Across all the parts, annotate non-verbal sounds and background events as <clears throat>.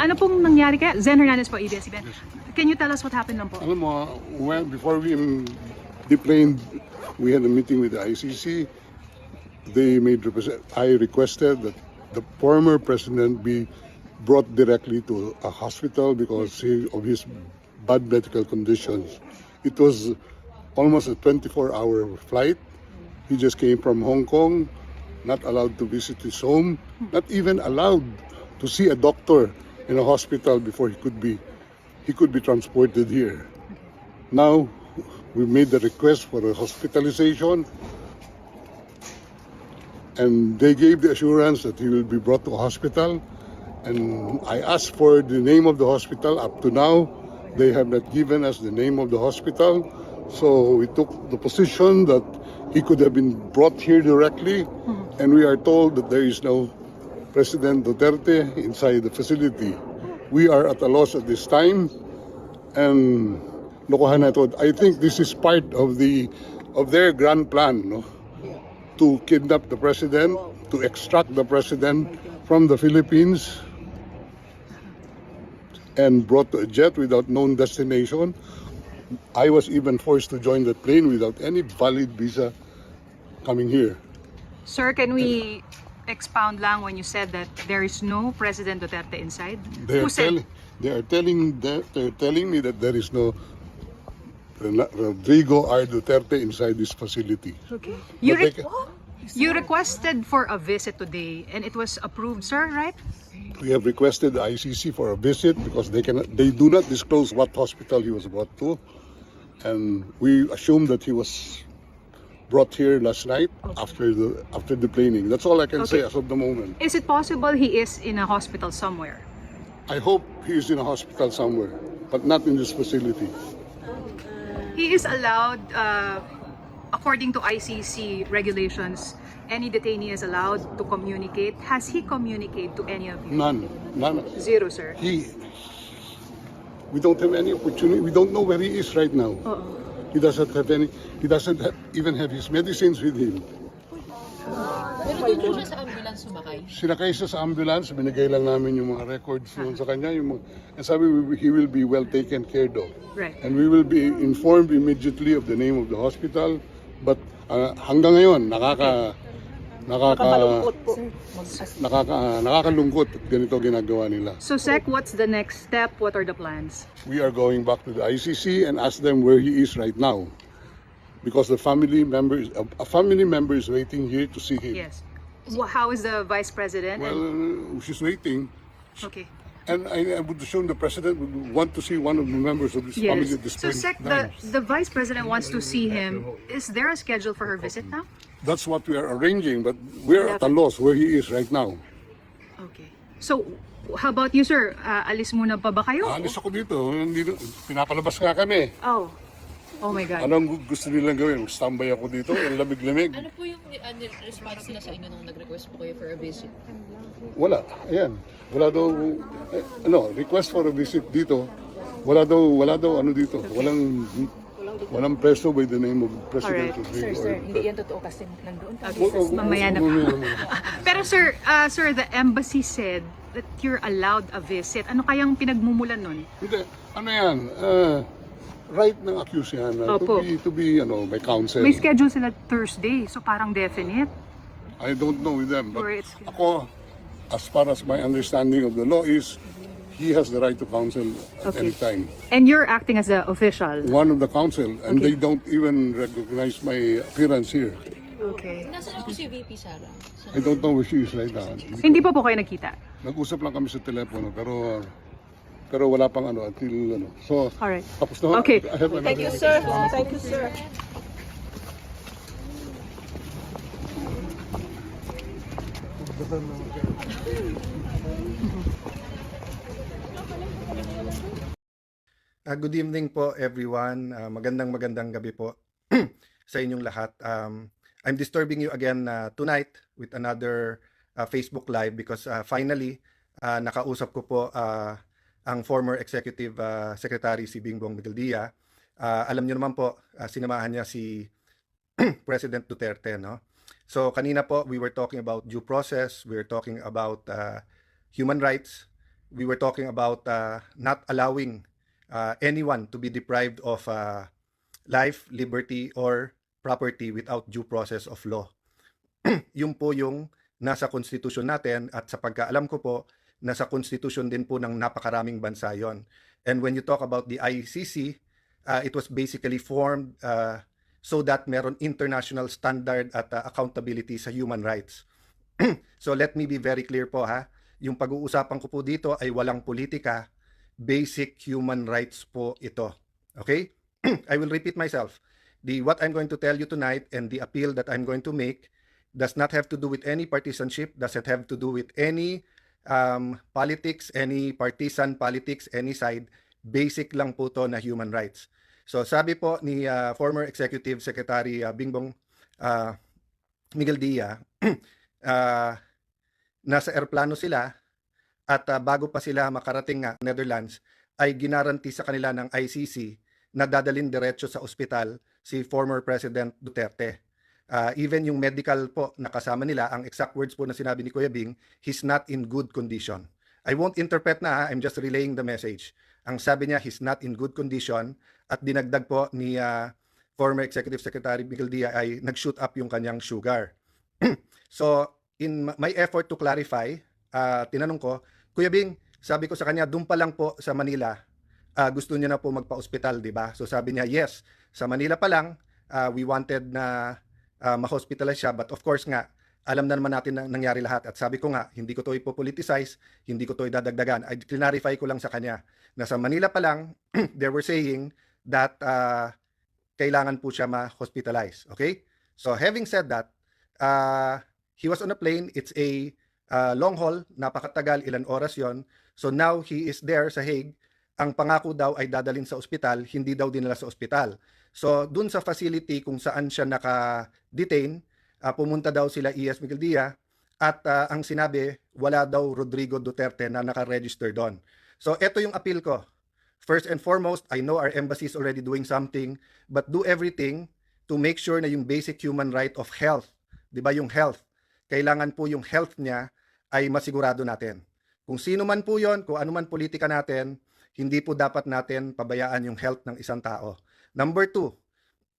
Ano pong nangyari kaya? Zen Hernandez po, ABS-CBN. Can you tell us what happened lang po? Alam mo, well, before we um, deplaned, we had a meeting with the ICC. They made represent. I requested that the former president be brought directly to a hospital because he, of his bad medical conditions. It was almost a 24-hour flight. He just came from Hong Kong, not allowed to visit his home, not even allowed to see a doctor in a hospital before he could be he could be transported here. Now we made the request for a hospitalization and they gave the assurance that he will be brought to a hospital and I asked for the name of the hospital up to now they have not given us the name of the hospital so we took the position that he could have been brought here directly mm-hmm. and we are told that there is no President Duterte inside the facility. We are at a loss at this time and lokohan na ito. I think this is part of the of their grand plan no? to kidnap the president, to extract the president from the Philippines and brought to a jet without known destination. I was even forced to join the plane without any valid visa coming here. Sir, can we expound lang when you said that there is no President Duterte inside? They are telling they are telling that they're telling me that there is no Rodrigo R. Duterte inside this facility. Okay. You, they re- ca- you requested for a visit today and it was approved, sir, right? We have requested the ICC for a visit because they cannot, they do not disclose what hospital he was brought to, and we assume that he was brought here last night after the after the planing. That's all I can say Okay. as of the moment. Is it possible he is in a hospital somewhere? I hope he is in a hospital somewhere, but not in this facility. He is allowed, uh, according to ICC regulations, any detainee is allowed to communicate. Has he communicated to any of you? None, none. Zero, sir. He. We don't have any opportunity. We don't know where he is right now. Oo. He doesn't have any. He doesn't have, even have his medicines with him. Pero doon siya sa ambulance sumakay. Sinakay siya sa ambulance, binigay lang namin yung mga records yun sa kanya. Yung mga, and sabi, he will be well taken care of. Right. And we will be informed immediately of the name of the hospital. But uh, hanggang ngayon, nakaka... Nakaka, nakaka, nakakalungkot at ganito ginagawa nila. So, Sec, what's the next step? What are the plans? We are going back to the ICC and ask them where he is right now. Because the family member is, a, a family member is waiting here to see him. Yes. Wh- How is the vice president? Well, uh, she's waiting. okay. And I, I would assume the president would want to see one of the members of this family Yes. at this So, point Sec, the, time. the vice president wants to see him. Is there a schedule for her visit now? That's what we are arranging, but we're at a loss where he is right now. Okay. So, how about you, sir? Uh, alis muna pa ba kayo? Alis ako dito, hindi, pinapalabas nga kami. Oh. Oh my God. Anong gu- gusto nilang gawin? Standby ako dito, ang lamig-lamig. Ano po yung uh, response nila sa inyo nung nag-request po kayo for a visit? Wala, ayan. Wala daw, eh, ano, request for a visit dito. Wala daw, wala daw ano dito. Walang, walang preso by the name of President Alright. Rodrigo. Sir, sir, hindi yan totoo kasi nandun kami sa wag- Mamaya na. na. <laughs> Pero sir, uh, sir, the embassy said that you're allowed a visit. Ano kayang pinagmumulan nun? Hindi, ano yan, uh, right ng accused yan, uh, to be, to be, ano, by counsel. May schedule sila Thursday, so parang definite. I don't know with them, but it's- ako, as far as my understanding of the law is, he has the right to counsel at Okay. any time. And you're acting as the official. One of the counsel, and Okay. they don't even recognize my appearance here. Okay. Nasaan po si VP Sara? Sa- I don't know where she is right now. Hindi pa po kayo nagkita? Nag-usap lang kami sa telepono, pero pero wala pang ano until ano. So, Alright. tapos na. Okay. I have Thank you, sir. Thank you, sir. Ah, good evening po everyone. Ah, magandang magandang gabi po <clears throat> sa inyong lahat. Um, I'm disturbing you again uh, tonight with another uh, Facebook live because uh, finally uh, nakausap ko po uh, ang former executive uh, secretary si Bingbong Migueldia. Uh, alam niyo naman po uh, sinamahan niya si <clears throat> President Duterte no. So kanina po we were talking about due process, we were talking about uh, human rights we were talking about uh, not allowing uh, anyone to be deprived of uh, life, liberty, or property without due process of law. <clears throat> Yun po yung nasa konstitusyon natin at sa pagkaalam ko po, nasa konstitusyon din po ng napakaraming bansa yon. And when you talk about the ICC, uh, it was basically formed uh, so that meron international standard at uh, accountability sa human rights. <clears throat> so let me be very clear po ha, yung pag-uusapan ko po dito ay walang politika, basic human rights po ito. Okay? <clears throat> I will repeat myself. The what I'm going to tell you tonight and the appeal that I'm going to make does not have to do with any partisanship, doesn't have to do with any um, politics, any partisan politics, any side. Basic lang po to na human rights. So sabi po ni uh, former Executive Secretary uh, Bingbong uh, Miguel Dia, <clears throat> uh, nasa aeroplano sila at uh, bago pa sila makarating nga Netherlands ay ginaranti sa kanila ng ICC na dadalin diretso sa ospital si former President Duterte. Uh, even yung medical po na kasama nila, ang exact words po na sinabi ni Kuya Bing, he's not in good condition. I won't interpret na, ha, I'm just relaying the message. Ang sabi niya, he's not in good condition at dinagdag po ni uh, former Executive Secretary Miguel Dia ay nag-shoot up yung kanyang sugar. <clears throat> so, in my effort to clarify, uh, tinanong ko, Kuya Bing, sabi ko sa kanya, doon pa lang po sa Manila, uh, gusto niya na po magpa-hospital, di ba? So sabi niya, yes, sa Manila pa lang, uh, we wanted na uh, ma-hospitalize siya. But of course nga, alam na naman natin na nangyari lahat. At sabi ko nga, hindi ko to ipopoliticize, hindi ko to idadagdagan. I clarify ko lang sa kanya na sa Manila pa lang, <clears throat> they were saying that uh, kailangan po siya ma-hospitalize. Okay? So having said that, uh, he was on a plane. It's a uh, long haul, napakatagal, ilan oras yon. So now he is there sa Hague. Ang pangako daw ay dadalhin sa ospital, hindi daw dinala sa ospital. So dun sa facility kung saan siya naka-detain, uh, pumunta daw sila ES Miguel Dia at uh, ang sinabi, wala daw Rodrigo Duterte na naka-register doon. So ito yung appeal ko. First and foremost, I know our embassy is already doing something, but do everything to make sure na yung basic human right of health, 'di ba yung health, kailangan po yung health niya ay masigurado natin. Kung sino man po 'yon, kung ano man politika natin, hindi po dapat natin pabayaan yung health ng isang tao. Number two,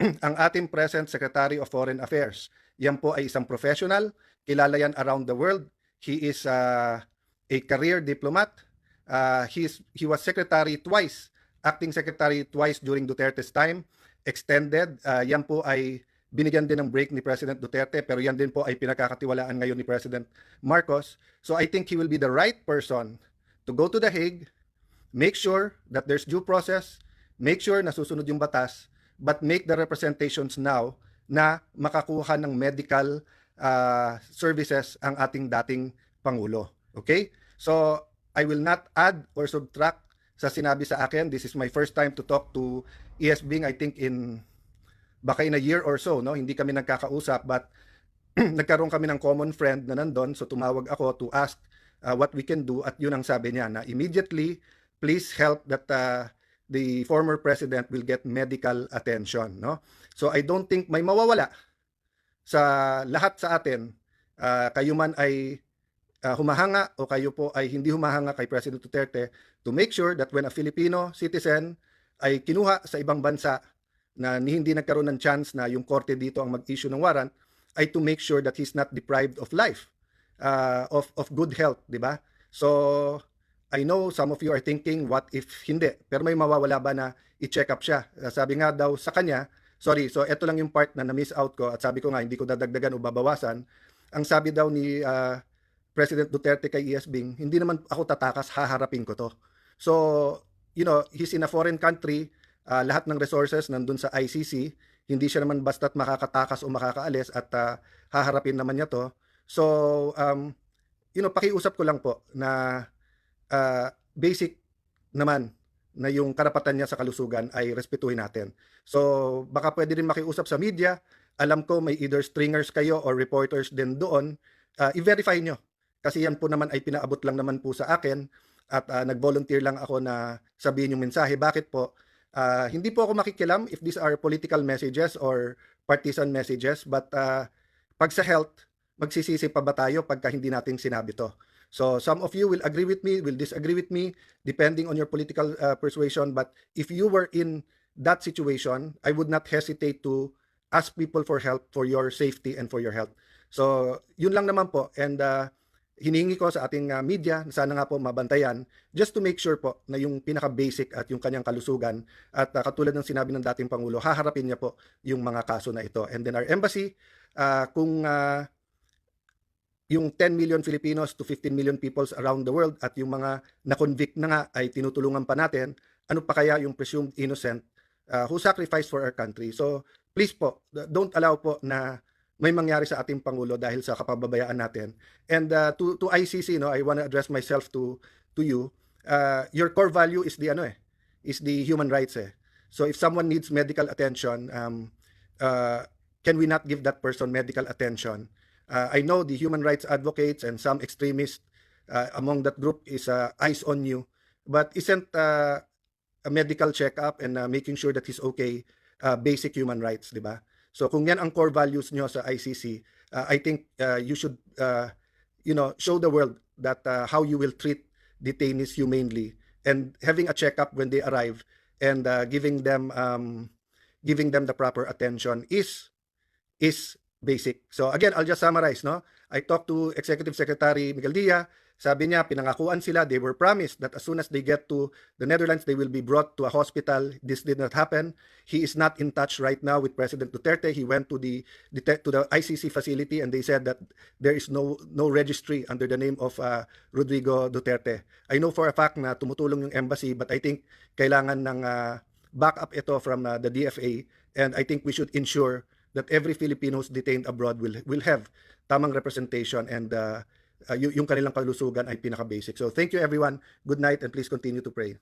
<clears throat> ang ating present Secretary of Foreign Affairs. Yan po ay isang professional, kilala yan around the world. He is uh, a career diplomat. Uh, he's, he was secretary twice, acting secretary twice during Duterte's time. Extended, uh, yan po ay binigyan din ng break ni President Duterte pero yan din po ay pinakakatiwalaan ngayon ni President Marcos. So I think he will be the right person to go to The Hague, make sure that there's due process, make sure na susunod yung batas, but make the representations now na makakuha ng medical uh, services ang ating dating Pangulo. Okay? So, I will not add or subtract sa sinabi sa akin. This is my first time to talk to ES Bing, I think in baka in a year or so, no? Hindi kami nagkakausap, but <clears throat> nagkaroon kami ng common friend na nandun, so tumawag ako to ask uh, what we can do at yun ang sabi niya na immediately please help that uh, the former president will get medical attention no so i don't think may mawawala sa lahat sa atin uh, kayo man ay uh, humahanga o kayo po ay hindi humahanga kay President Duterte to make sure that when a Filipino citizen ay kinuha sa ibang bansa na hindi nagkaroon ng chance na yung korte dito ang mag-issue ng warrant ay to make sure that he's not deprived of life uh, of of good health, 'di ba? So I know some of you are thinking what if hindi, pero may mawawala ba na i-check up siya? Uh, Sabi nga daw sa kanya, sorry, so ito lang yung part na na-miss out ko at sabi ko nga hindi ko dadagdagan o babawasan. Ang sabi daw ni uh, President Duterte kay ES Bing, hindi naman ako tatakas, haharapin ko to. So, you know, he's in a foreign country, uh, lahat ng resources nandun sa ICC, hindi siya naman basta't makakatakas o makakaalis at uh, haharapin naman niya to. So, um, you know, pakiusap ko lang po na uh, basic naman na yung karapatan niya sa kalusugan ay respetuhin natin. So, baka pwede rin makiusap sa media. Alam ko may either stringers kayo or reporters din doon. Uh, i-verify nyo. Kasi yan po naman ay pinaabot lang naman po sa akin at uh, nag-volunteer lang ako na sabihin yung mensahe. Bakit po? Uh, hindi po ako makikilam if these are political messages or partisan messages but uh, pag sa health, magsisisi pa ba tayo pagka hindi natin sinabi to? So some of you will agree with me, will disagree with me, depending on your political uh, persuasion. But if you were in that situation, I would not hesitate to ask people for help for your safety and for your health. So yun lang naman po. And uh, hinihingi ko sa ating uh, media, na sana nga po mabantayan, just to make sure po na yung pinaka-basic at yung kanyang kalusugan at uh, katulad ng sinabi ng dating Pangulo, haharapin niya po yung mga kaso na ito. And then our embassy, uh, kung uh, yung 10 million Filipinos to 15 million peoples around the world at yung mga na-convict na nga ay tinutulungan pa natin, ano pa kaya yung presumed innocent uh, who sacrificed for our country. So please po, don't allow po na may mangyari sa ating pangulo dahil sa kapababayaan natin. And uh, to to ICC no, I want to address myself to to you. Uh, your core value is the ano eh, is the human rights eh. So if someone needs medical attention, um, uh, can we not give that person medical attention? Uh, I know the human rights advocates and some extremists uh, among that group is uh, eyes on you, but isn't uh, a medical checkup and uh, making sure that he's okay uh, basic human rights, di ba? So kung yan ang core values nyo sa ICC, uh, I think uh, you should uh, you know, show the world that uh, how you will treat detainees humanely and having a checkup when they arrive and uh, giving them um, giving them the proper attention is is basic. So again, I'll just summarize, no? I talked to Executive Secretary Miguel Dia. Sabi niya, pinangakuan sila, they were promised that as soon as they get to the Netherlands, they will be brought to a hospital. This did not happen. He is not in touch right now with President Duterte. He went to the, to the ICC facility and they said that there is no no registry under the name of uh, Rodrigo Duterte. I know for a fact na tumutulong yung embassy, but I think kailangan ng uh, backup ito from uh, the DFA and I think we should ensure that every Filipinos detained abroad will will have tamang representation and uh, uh, yung kanilang kalusugan ay pinaka-basic. So thank you everyone. Good night and please continue to pray.